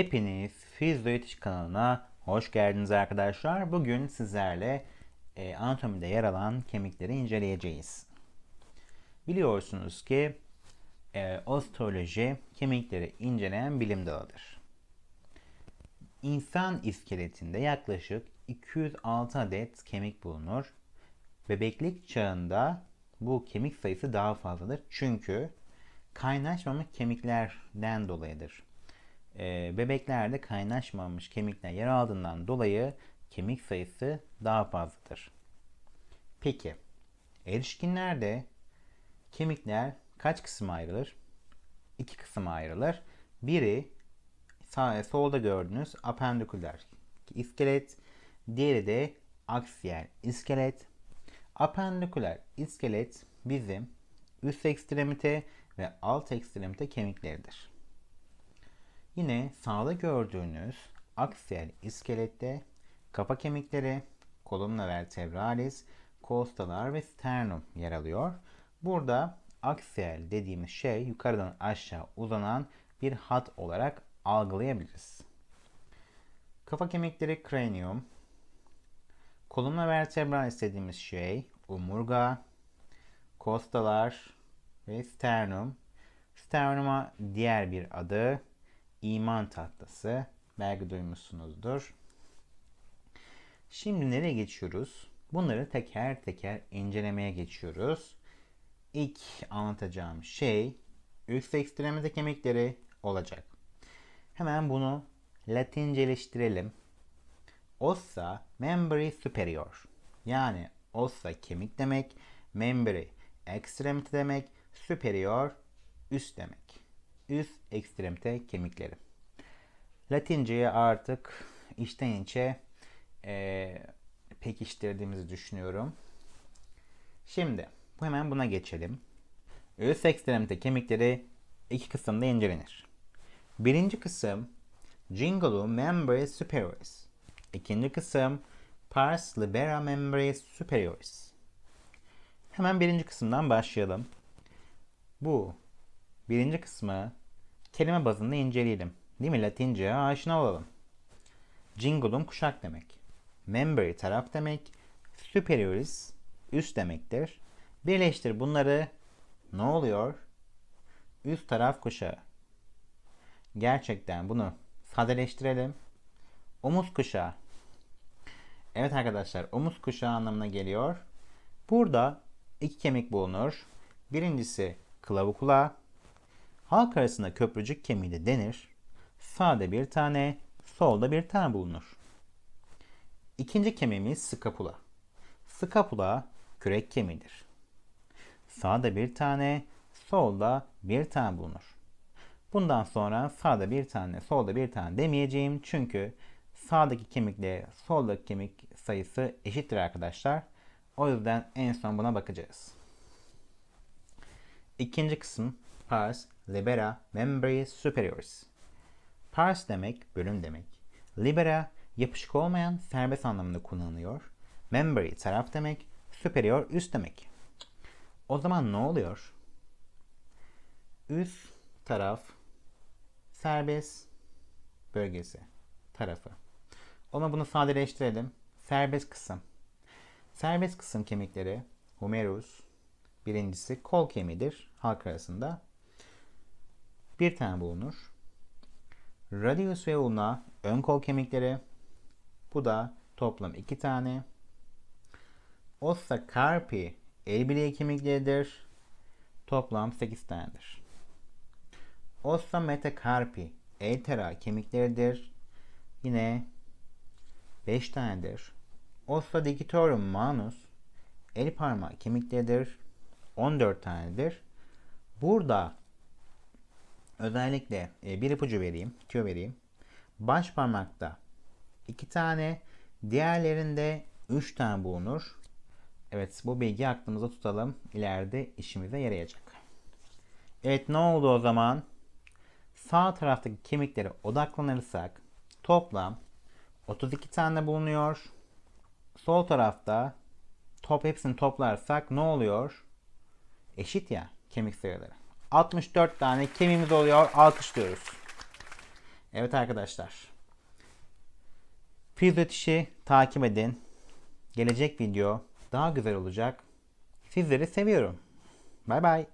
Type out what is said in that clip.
Hepiniz Fizyoetiş kanalına hoş geldiniz arkadaşlar. Bugün sizlerle e, anatomide yer alan kemikleri inceleyeceğiz. Biliyorsunuz ki e, osteoloji kemikleri inceleyen bilim dalıdır. İnsan iskeletinde yaklaşık 206 adet kemik bulunur. Bebeklik çağında bu kemik sayısı daha fazladır. Çünkü kaynaşmamış kemiklerden dolayıdır. Ee, bebeklerde kaynaşmamış kemikler yer aldığından dolayı kemik sayısı daha fazladır. Peki, erişkinlerde kemikler kaç kısma ayrılır? İki kısma ayrılır. Biri sağ, solda gördüğünüz apendiküler iskelet, diğeri de aksiyel iskelet. Apendiküler iskelet bizim üst ekstremite ve alt ekstremite kemikleridir. Yine sağda gördüğünüz aksiyel iskelette kafa kemikleri, kolumna vertebralis, kostalar ve sternum yer alıyor. Burada aksiyel dediğimiz şey yukarıdan aşağı uzanan bir hat olarak algılayabiliriz. Kafa kemikleri kranium, kolumna vertebralis dediğimiz şey omurga, kostalar ve sternum. Sternuma diğer bir adı iman tahtası. Belki duymuşsunuzdur. Şimdi nereye geçiyoruz? Bunları teker teker incelemeye geçiyoruz. İlk anlatacağım şey üst ekstremite kemikleri olacak. Hemen bunu latinceleştirelim. Ossa membri superior. Yani ossa kemik demek, membri ekstremite demek, superior üst demek. Üst ekstremite kemikleri. Latinceye artık içten içe e, pekiştirdiğimizi düşünüyorum. Şimdi hemen buna geçelim. Üst ekstremite kemikleri iki kısımda incelenir. Birinci kısım Gingulum membris superioris. İkinci kısım Pars libera membris superioris. Hemen birinci kısımdan başlayalım. Bu birinci kısmı kelime bazında inceleyelim. Değil mi? Latince'ye aşina olalım. Gingulum kuşak demek. Membri taraf demek. Superioris üst demektir. Birleştir bunları ne oluyor? Üst taraf kuşağı. Gerçekten bunu sadeleştirelim. Omuz kuşağı. Evet arkadaşlar omuz kuşağı anlamına geliyor. Burada iki kemik bulunur. Birincisi klavukula. Halk arasında köprücük kemiği de denir. Sağda bir tane, solda bir tane bulunur. İkinci kemiğimiz skapula. Skapula kürek kemiğidir. Sağda bir tane, solda bir tane bulunur. Bundan sonra sağda bir tane, solda bir tane demeyeceğim. Çünkü sağdaki kemikle soldaki kemik sayısı eşittir arkadaşlar. O yüzden en son buna bakacağız. İkinci kısım pars libera membri superioris. Pars demek bölüm demek. Libera yapışık olmayan serbest anlamında kullanılıyor. Membri taraf demek, superior üst demek. O zaman ne oluyor? Üst taraf serbest bölgesi tarafı. Ona bunu sadeleştirelim. Serbest kısım. Serbest kısım kemikleri humerus birincisi kol kemiğidir halk arasında. Bir tane bulunur. Radius ve ulna ön kol kemikleri. Bu da toplam iki tane. Ossa carpi el bileği kemikleridir. Toplam 8 tanedir. Ossa metacarpi el tera kemikleridir. Yine 5 tanedir. Ossa digitorum manus el parmağı kemikleridir. 14 tanedir. Burada özellikle e, bir ipucu vereyim, tüyo vereyim. Baş parmakta 2 tane, diğerlerinde 3 tane bulunur. Evet bu bilgiyi aklımıza tutalım. İleride işimize yarayacak. Evet ne oldu o zaman? Sağ taraftaki kemiklere odaklanırsak toplam 32 tane bulunuyor. Sol tarafta top hepsini toplarsak ne oluyor? Eşit ya kemik sayıları. 64 tane kemiğimiz oluyor. Alkışlıyoruz. Evet arkadaşlar. Fizyotişi takip edin. Gelecek video daha güzel olacak. Sizleri seviyorum. Bay bay.